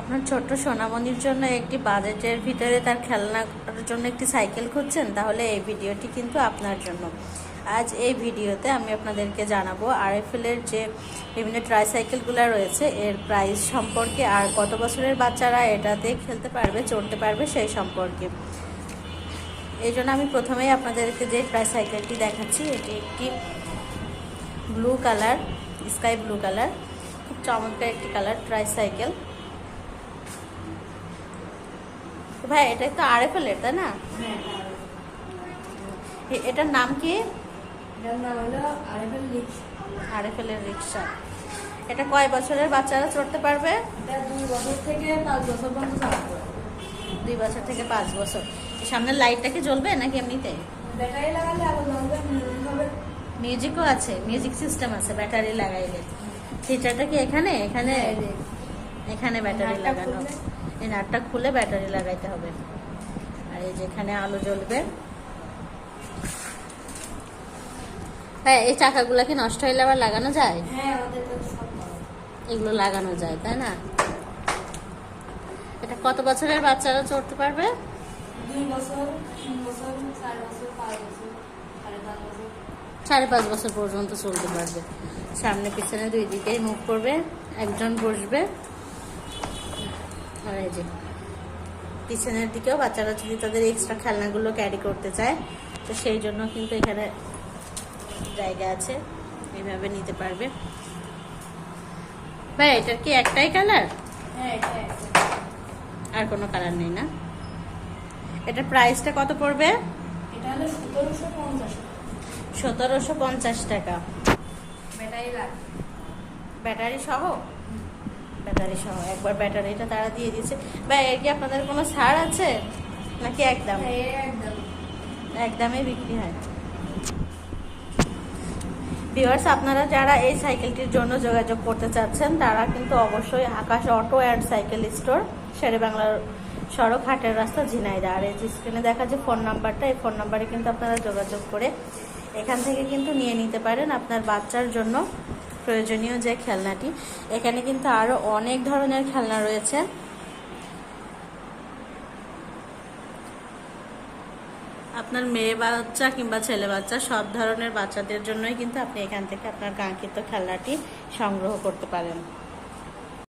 আপনার ছোট্ট সোনামণির জন্য একটি বাজেটের ভিতরে তার খেলনার জন্য একটি সাইকেল খুঁজছেন, তাহলে এই ভিডিওটি কিন্তু আপনার জন্য। আজ এই ভিডিওতে আমি আপনাদেরকে জানাব আরএফএলের যে বিভিন্ন ট্রাইসাইকেলগুলো রয়েছে, এর প্রাইস সম্পর্কে আর কত বছরের বাচ্চারা এটাতে খেলতে পারবে, চড়তে পারবে সেই সম্পর্কে। এই জন্য আমি প্রথমেই আপনাদেরকে যে ট্রাইসাইকেলটি দেখাচ্ছি, এটি একটি blue colour sky blue colour খুব চমৎকার একটি কালার ট্রাইসাইকেল ভাই এটা তো আরএফএল এর তাই না? এটার নাম কি? লিক্স আরএফএল এর রিক্সা এটা কয় বছরের বাচ্চারা চড়তে পারবে? দুই বছর থেকে পাঁচ বছর পর্যন্ত দুই বছর থেকে পাঁচ বছর। সামনের লাইটটা কি জ্বলবে নাকি এমনিতে? ব্যাটারি লাগালে আবার জ্বলবে মিউজিকও আছে মিউজিক সিস্টেম আছে ব্যাটারি লাগাইলে। ফিচারটা কি এখানে? এখানে এই যে, এখানে ব্যাটারি লাগানো এই নাটটা খুলে ব্যাটারি লাগাইতে হবে। আর এই যেখানে আলো জ্বলবে। হ্যাঁ এই চাকাগুলো কি নষ্ট হইলে আবার লাগানো যায়? হ্যাঁ এগুলো লাগানো যায় তাই না? এটা কত বছরের বাচ্চারা চড়তে পারবে? পাঁচ বছর। সাড়ে পাঁচ বছর পর্যন্ত চলতে পারবে। সামনে পিছনে দুই দিকেই মুখ করবে একজন বসবে। আর এই যে পিছনের দিকেও বাচ্চারা যদি তাদের এক্সট্রা খেলনাগুলো ক্যারি করতে চায় তো সেই জন্য কিন্তু এখানে জায়গা আছে এইভাবে নিতে পারবে। ভাই এটার কি একটাই কালার হ্যাঁ এটা আর কোনো কালার নেই না? এটার প্রাইসটা কত পড়বে? সতেরোশো পঞ্চাশ টাকা। ব্যাটারি ব্যাটারি সহ? ব্যাটারি সহ একবার ব্যাটারিটা তারা দিয়ে দিয়েছে। বা এর কি আপনাদের কোনো ছাড় আছে? নাকি একদম? হ্যাঁ, এই একদম। একদমে বিক্রি হয় ভিউয়ার্স আপনারা যারা এই সাইকেলটির জন্য যোগাযোগ করতে চাচ্ছেন তারা কিন্তু অবশ্যই Akash auto and cycle store শেরে বাংলার সড়ক হাটের রাস্তা ঝিনাইদা আর এই যে স্ক্রিনে দেখা যে ফোন নাম্বারটা এই ফোন নাম্বারে কিন্তু আপনারা যোগাযোগ করে এখান থেকে কিন্তু নিয়ে নিতে পারেন আপনার বাচ্চার জন্য প্রয়োজনীয় যে খেলনাটি, এখানে কিন্তু আরও অনেক ধরনের খেলনা রয়েছে। আপনার মেয়ে বাচ্চা কিংবা ছেলে বাচ্চা সব ধরনের বাচ্চাদের জন্যই কিন্তু আপনি এখান থেকে আপনার কাঙ্ক্ষিত খেলনাটি সংগ্রহ করতে পারেন।